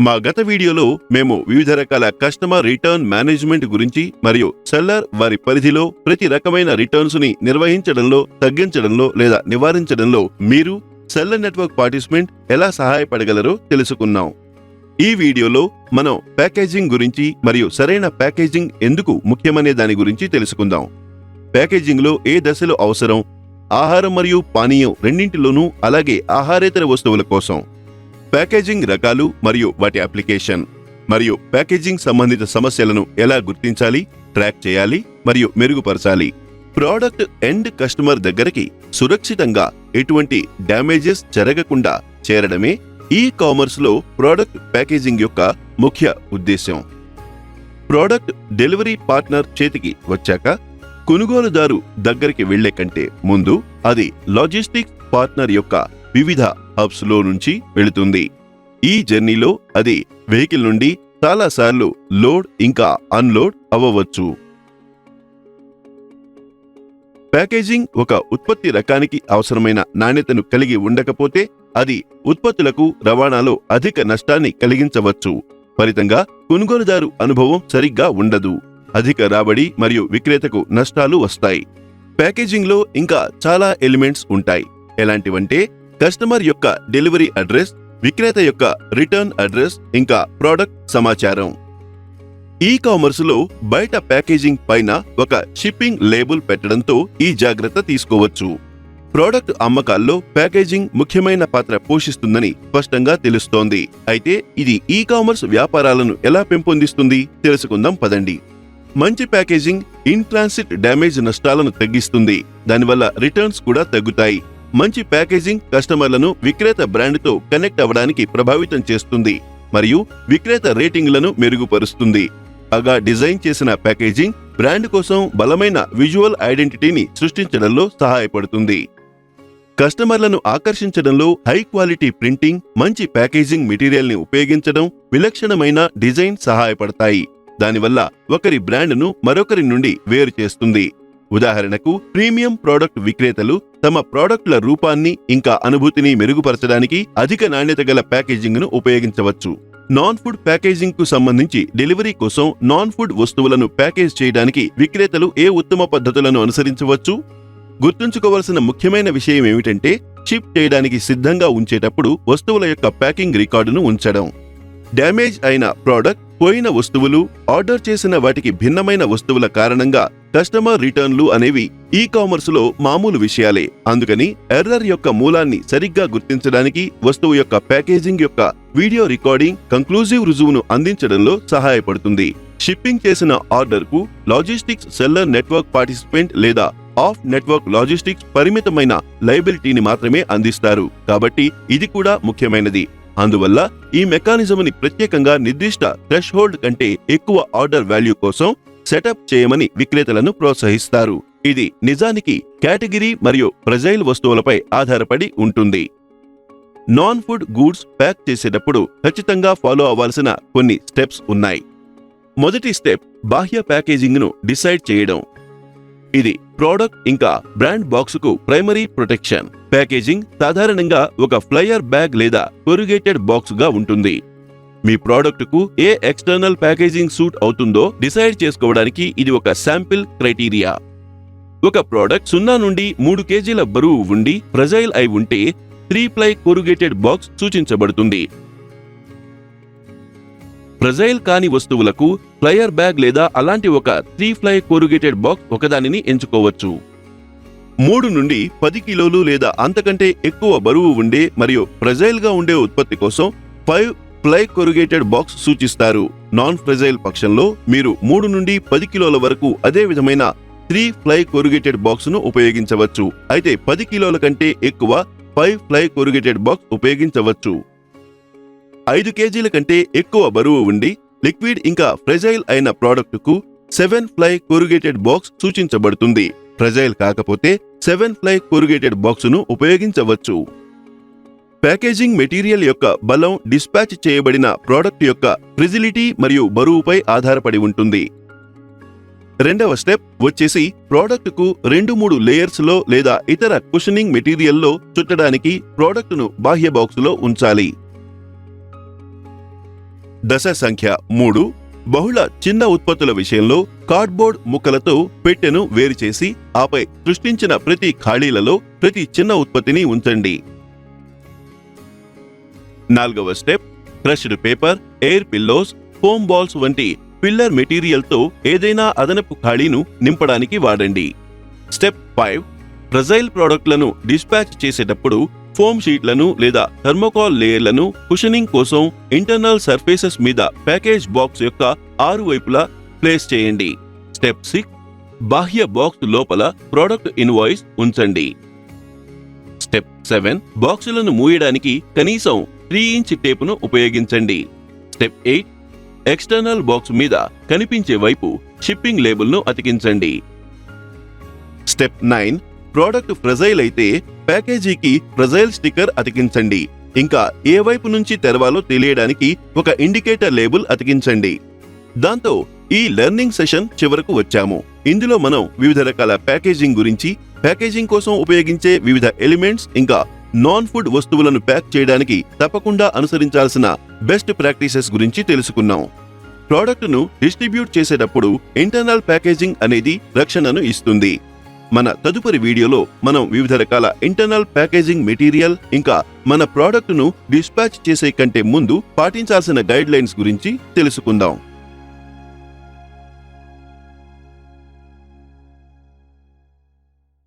మా గత వీడియోలో మేము వివిధ రకాల కస్టమర్ రిటర్న్ మేనేజ్మెంట్ గురించి మరియు సెల్లర్ వారి పరిధిలో ప్రతి రకమైన రిటర్న్స్ని నిర్వహించడంలో తగ్గించడంలో లేదా నివారించడంలో మీరు సెల్లర్ నెట్వర్క్ పార్టిసిపెంట్ ఎలా సహాయపడగలరో తెలుసుకున్నాం. ఈ వీడియోలో మనం ప్యాకేజింగ్ గురించి మరియు సరైన ప్యాకేజింగ్ ఎందుకు ముఖ్యమనే దాని గురించి తెలుసుకుందాం. ప్యాకేజింగ్లో ఏ దశలు అవసరం? ఆహారం మరియు పానీయం రెండింటిలోనూ అలాగే ఆహారేతర వస్తువుల కోసం. ప్యాకేజింగ్ రకాలు మరియు వాటి అప్లికేషన్. మరియు ప్యాకేజింగ్ సంబంధిత సమస్యలను ఎలా గుర్తించాలి ట్రాక్ చేయాలి మరియు మెరుగుపరచాలి. ప్రోడక్ట్ ఎండ్ కస్టమర్ దగ్గరికి సురక్షితంగా ఎటువంటి డ్యామేజెస్ జరగకుండా చేరడమే ఈ కామర్స్లో ప్రోడక్ట్ ప్యాకేజింగ్ యొక్క ముఖ్య ఉద్దేశం ప్రోడక్ట్ డెలివరీ పార్ట్నర్ చేతికి వచ్చాక కొనుగోలుదారు దగ్గరికి వెళ్ళే కంటే ముందు అది లాజిస్టిక్స్ పార్ట్నర్ యొక్క వివిధ హబ్స్లో నుంచి వెళుతుంది. ఈ జర్నీలో అది వెహికల్ నుండి చాలాసార్లు లోడ్ ఇంకా అన్లోడ్ అవ్వవచ్చు. ప్యాకేజింగ్ ఒక ఉత్పత్తి రకానికి అవసరమైన నాణ్యతను కలిగి ఉండకపోతే అది ఉత్పత్తులకు రవాణాలో అధిక నష్టాన్ని కలిగించవచ్చు. ఫలితంగా కొనుగోలుదారు అనుభవం సరిగ్గా ఉండదు. అధిక రాబడి మరియు విక్రేతకు నష్టాలు వస్తాయి. ప్యాకేజింగ్లో ఇంకా చాలా ఎలిమెంట్స్ ఉంటాయి. ఎలాంటివంటే కస్టమర్ యొక్క డెలివరీ అడ్రస్ విక్రేత యొక్క రిటర్న్ అడ్రస్ ఇంకా ప్రోడక్ట్ సమాచారం. ఈ కామర్స్లో బయట ప్యాకేజింగ్ పైన ఒక షిప్పింగ్ లేబుల్ పెట్టడంతో ఈ జాగ్రత్త తీసుకోవచ్చు. ప్రోడక్ట్ అమ్మకాల్లో ప్యాకేజింగ్ ముఖ్యమైన పాత్ర పోషిస్తుందని స్పష్టంగా తెలుస్తోంది. అయితే ఇది ఈ కామర్స్ వ్యాపారాలను ఎలా పెంపొందిస్తుంది తెలుసుకుందాం పదండి. మంచి ప్యాకేజింగ్ ఇన్ ట్రాన్సిట్ డ్యామేజ్ నష్టాలను తగ్గిస్తుంది. దానివల్ల రిటర్న్స్ కూడా తగ్గుతాయి. మంచి ప్యాకేజింగ్ కస్టమర్లను విక్రేత బ్రాండ్తో కనెక్ట్ అవ్వడానికి ప్రభావితం చేస్తుంది మరియు విక్రేత రేటింగ్లను మెరుగుపరుస్తుంది. అగా డిజైన్ చేసిన ప్యాకేజింగ్ బ్రాండ్ కోసం బలమైన విజువల్ ఐడెంటిటీని సృష్టించడంలో సహాయపడుతుంది. కస్టమర్లను ఆకర్షించడంలో హై క్వాలిటీ ప్రింటింగ్ మంచి ప్యాకేజింగ్ మెటీరియల్ని ఉపయోగించడం విలక్షణమైన డిజైన్ సహాయపడతాయి. దానివల్ల ఒకరి బ్రాండ్ను మరొకరి నుండి వేరు చేస్తుంది. ఉదాహరణకు ప్రీమియం ప్రోడక్ట్ విక్రేతలు తమ ప్రోడక్ట్ల రూపాన్ని ఇంకా అనుభూతిని మెరుగుపరచడానికి అధిక నాణ్యత గల ప్యాకేజింగ్ను ఉపయోగించవచ్చు. నాన్ ఫుడ్ ప్యాకేజింగ్కు సంబంధించి డెలివరీ కోసం నాన్ ఫుడ్ వస్తువులను ప్యాకేజ్ చేయడానికి విక్రేతలు ఏ ఉత్తమ పద్ధతులను అనుసరించవచ్చు? గుర్తుంచుకోవలసిన ముఖ్యమైన విషయం ఏమిటంటే షిప్ చేయడానికి సిద్ధంగా ఉంచేటప్పుడు వస్తువుల యొక్క ప్యాకింగ్ రికార్డును ఉంచడం. డ్యామేజ్ అయిన ప్రోడక్ట్ పోయిన వస్తువులు ఆర్డర్ చేసిన వాటికి భిన్నమైన వస్తువుల కారణంగా కస్టమర్ రిటర్న్లు అనేవి ఈ కామర్స్లో మామూలు విషయాలే. అందుకని ఎర్రర్ యొక్క మూలాన్ని సరిగ్గా గుర్తించడానికి వస్తువు యొక్క ప్యాకేజింగ్ యొక్క వీడియో రికార్డింగ్ కంక్లూజివ్ రుజువును అందించడంలో సహాయపడుతుంది. షిప్పింగ్ చేసిన ఆర్డర్కు లాజిస్టిక్స్ సెల్లర్ నెట్వర్క్ పార్టిసిపెంట్ లేదా ఆఫ్ నెట్వర్క్ లాజిస్టిక్స్ పరిమితమైన లైబిలిటీని మాత్రమే అందిస్తారు. కాబట్టి ఇది కూడా ముఖ్యమైనది. అందువల్ల ఈ మెకానిజంని ప్రత్యేకంగా నిర్దిష్ట థ్రెష్ కంటే ఎక్కువ ఆర్డర్ వాల్యూ కోసం సెటప్ చేయమని విక్రేతలను ప్రోత్సహిస్తారు. ఇది నిజానికి కేటగిరీ మరియు ప్రజైల్ వస్తువులపై ఆధారపడి ఉంటుంది. నాన్ ఫుడ్ గూడ్స్ ప్యాక్ చేసేటప్పుడు ఖచ్చితంగా ఫాలో అవ్వాల్సిన కొన్ని స్టెప్స్ ఉన్నాయి. మొదటి స్టెప్ బాహ్య ప్యాకేజింగ్ను డిసైడ్ చేయడం. ఇది ప్రోడక్ట్ ఇంకా బ్రాండ్ బాక్సుకు ప్రైమరీ ప్రొటెక్షన్. ప్యాకేజింగ్ సాధారణంగా ఒక ఫ్లయర్ బ్యాగ్ లేదా కొరుగేటెడ్ బాక్స్గా ఉంటుంది. మీ ప్రోడక్టుకు ఏ ఎక్స్టర్నల్ ప్యాకేజింగ్ సూట్ అవుతుందో డిసైడ్ చేసుకోవడానికి ఇది ఒక శాంపిల్ క్రైటీరియా. ఒక ప్రోడక్ట్ సున్నా నుండి మూడు కేజీల బరువు ఉండి ప్రజైల్ అయి ఉంటే త్రీ ప్లై కొరుగేటెడ్ బాక్స్ సూచించబడుతుంది. ప్రజైల్ కాని వస్తువులకు ఫ్లయర్ బ్యాగ్ లేదా అలాంటి ఒక త్రీ ఫ్లై కోరుగేటెడ్ బాక్స్ ఒకదానిని ఎంచుకోవచ్చు. మూడు నుండి పది కిలోలు లేదా అంతకంటే ఎక్కువ బరువు ఉండే మరియు ఫ్రెజైల్గా ఉండే ఉత్పత్తి కోసం ఫైవ్ ఫ్లై కొరుగేటెడ్ బాక్స్ సూచిస్తారు. నాన్ ఫ్రెజైల్ పక్షంలో మీరు మూడు నుండి పది కిలోల వరకు అదే విధమైన త్రీ ఫ్లై కొరుగేటెడ్ బాక్స్ను ఉపయోగించవచ్చు. అయితే పది కిలోల కంటే ఎక్కువ ఫైవ్ ఫ్లై కొరుగేటెడ్ బాక్స్ ఉపయోగించవచ్చు. ఐదు కేజీల కంటే ఎక్కువ బరువు ఉండి లిక్విడ్ ఇంకా ఫ్రెజైల్ అయిన ప్రోడక్టుకు సెవెన్ ఫ్లై కొరుగేటెడ్ బాక్స్ సూచించబడుతుంది. ఫ్రెజైల్ కాకపోతే సెవెన్ ఫ్లై కొరుగేటెడ్ బాక్సును ఉపయోగించవచ్చు. ప్యాకేజింగ్ మెటీరియల్ యొక్క బలం డిస్పాచ్ చేయబడిన ప్రోడక్ట్ యొక్క ఫ్రిజిలిటీ మరియు బరువుపై ఆధారపడి ఉంటుంది. రెండవ స్టెప్ వచ్చేసి ప్రోడక్ట్కు రెండు మూడు లేయర్స్లో లేదా ఇతర కుషనింగ్ మెటీరియల్లో చుట్టడానికి ప్రోడక్ట్ను బాహ్య బాక్సులో ఉంచాలి. దశ సంఖ్య మూడు. బహుళ చిన్న ఉత్పత్తుల విషయంలో కార్డ్బోర్డ్ ముక్కలతో పెట్టెను వేరు చేసి ఆపై సృష్టించిన ప్రతి ఖాళీలలో ప్రతి చిన్న ఉత్పత్తిని ఉంచండి. నాలుగవ step crushed paper air pillows foam balls వంటి పిల్లర్ మెటీరియల్తో ఏదైనా అదనపు ఖాళీను నింపడానికి వాడండి. స్టెప్ ఫైవ్ ప్రజైల్ ప్రోడక్ట్లను డిస్పాచ్ చేసేటప్పుడు ఫోమ్ షీట్లను లేదా థర్మోకాల్ లేయర్లను కుషనింగ్ కోసం ఇంటర్నల్ సర్ఫేసెస్ మీద ప్యాకేజ్ బాక్స్ యొక్క ఆరు వైపులా ప్లేస్ చేయండి. స్టెప్ సిక్స్ బాహ్య బాక్స్ లోపల ప్రోడక్ట్ ఇన్వాయిస్ ఉంచండి. స్టెప్ సెవెన్ బాక్సులను మూయడానికి కనీసం త్రీ ఇంచ్ టేపును ఉపయోగించండి. స్టెప్ ఎయిట్ ఎక్స్టర్నల్ బాక్స్ మీద కనిపించే వైపు షిప్పింగ్ లేబుల్ను అతికించండి. స్టెప్ నైన్ ప్రోడక్ట్ ఫ్రెజైల్ అయితే ప్యాకేజీకి ఫ్రెజైల్ స్టిక్కర్ అతికించండి. ఇంకా ఏ వైపు నుంచి తెరవాలో తెలియడానికి ఒక ఇండికేటర్ లేబుల్ అతికించండి. దాంతో ఈ లెర్నింగ్ సెషన్ చివరకు వచ్చాము. ఇందులో మనం వివిధ రకాల ప్యాకేజింగ్ గురించి ప్యాకేజింగ్ కోసం ఉపయోగించే వివిధ ఎలిమెంట్స్ ఇంకా నాన్ ఫుడ్ వస్తువులను ప్యాక్ చేయడానికి తప్పకుండా అనుసరించాల్సిన బెస్ట్ ప్రాక్టీసెస్ గురించి తెలుసుకున్నాం. ప్రోడక్ట్ను డిస్ట్రిబ్యూట్ చేసేటప్పుడు ఇంటర్నల్ ప్యాకేజింగ్ అనేది రక్షణను ఇస్తుంది. మన తదుపరి వీడియోలో మనం వివిధ రకాల ఇంటర్నల్ ప్యాకేజింగ్ మెటీరియల్ ఇంకా మన ప్రోడక్ట్ను డిస్పాచ్ చేసే కంటే ముందు పాటించాల్సిన గైడ్ లైన్స్ గురించి తెలుసుకుందాం.